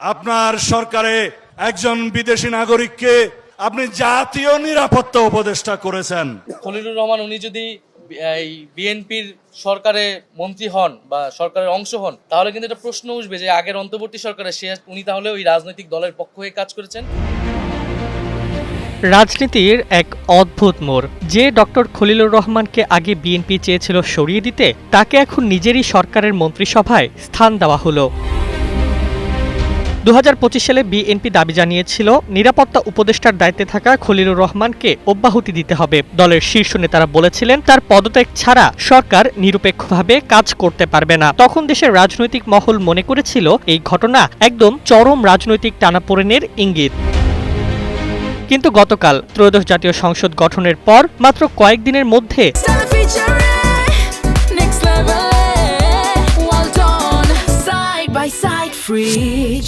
আপনার সরকারে একজন বিদেশি নাগরিককে আপনি জাতীয় নিরাপত্তা উপদেষ্টা করেছেন। খলিলুর রহমান উনি যদি এই বিএনপির সরকারে মন্ত্রী হন বা সরকারের অংশ হন তাহলে কিন্তু একটা প্রশ্ন উঠবে যে আগের অন্তর্বর্তী সরকারে সে উনি তাহলে ওই রাজনৈতিক দলের পক্ষ হয়ে কাজ করেছেন? রাজনীতির এক অদ্ভুত মোড়। যে ডক্টর খলিলুর রহমানকে আগে বিএনপি চেয়েছিল সরিয়ে দিতে তাকে এখন নিজেরই সরকারের মন্ত্রিসভায় স্থান দেওয়া হলো। দু হাজার পঁচিশ সালে বিএনপি দাবি জানিয়েছিল, নিরাপত্তা উপদেষ্টার দায়িত্বে থাকা খলিলুর রহমানকে অব্যাহতি দিতে হবে। দলের শীর্ষ নেতারা বলেছিলেন, তার পদত্যাগ ছাড়া সরকার নিরপেক্ষভাবে কাজ করতে পারবে না। তখন দেশের রাজনৈতিক মহল মনে করেছিল, এই ঘটনা একদম চরম রাজনৈতিক টানাপোড়েনের ইঙ্গিত। কিন্তু গতকাল ত্রয়োদশ জাতীয় সংসদ গঠনের পর মাত্র কয়েকদিনের মধ্যে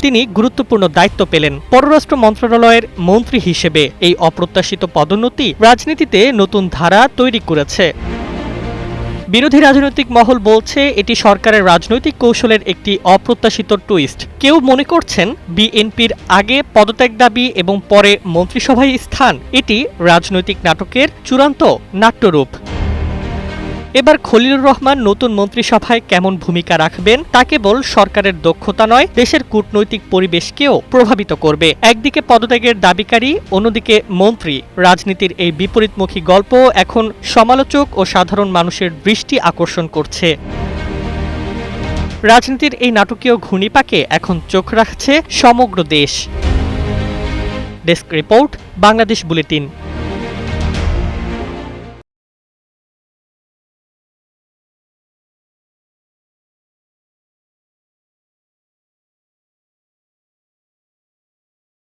তিনি গুরুত্বপূর্ণ দায়িত্ব পেলেন পররাষ্ট্র মন্ত্রণালয়ের মন্ত্রী হিসেবে। এই অপ্রত্যাশিত পদোন্নতি রাজনীতিতে নতুন ধারা তৈরি করেছে। বিরোধী রাজনৈতিক মহল বলছে, এটি সরকারের রাজনৈতিক কৌশলের একটি অপ্রত্যাশিত টুইস্ট কেউ মনে করছেন, বিএনপির আগে পদত্যাগ দাবি এবং পরে মন্ত্রিসভায় স্থান, এটি রাজনৈতিক নাটকের চূড়ান্ত নাট্যরূপ। এবার খলিলুর রহমান নতুন মন্ত্রিসভায় কেমন ভূমিকা রাখবেন, তা কেবল সরকারের দক্ষতা নয়, দেশের কূটনৈতিক পরিবেশকেও প্রভাবিত করবে। একদিকে পদত্যাগের দাবিকারী, অন্যদিকে মন্ত্রী। রাজনীতির এই বিপরীতমুখী গল্প এখন সমালোচক ও সাধারণ মানুষের দৃষ্টি আকর্ষণ করছে। রাজনীতির এই নাটকীয় ঘূর্ণিপাকে এখন চোখ রাখছে সমগ্র দেশ। Desk report, Bangladesh bulletin.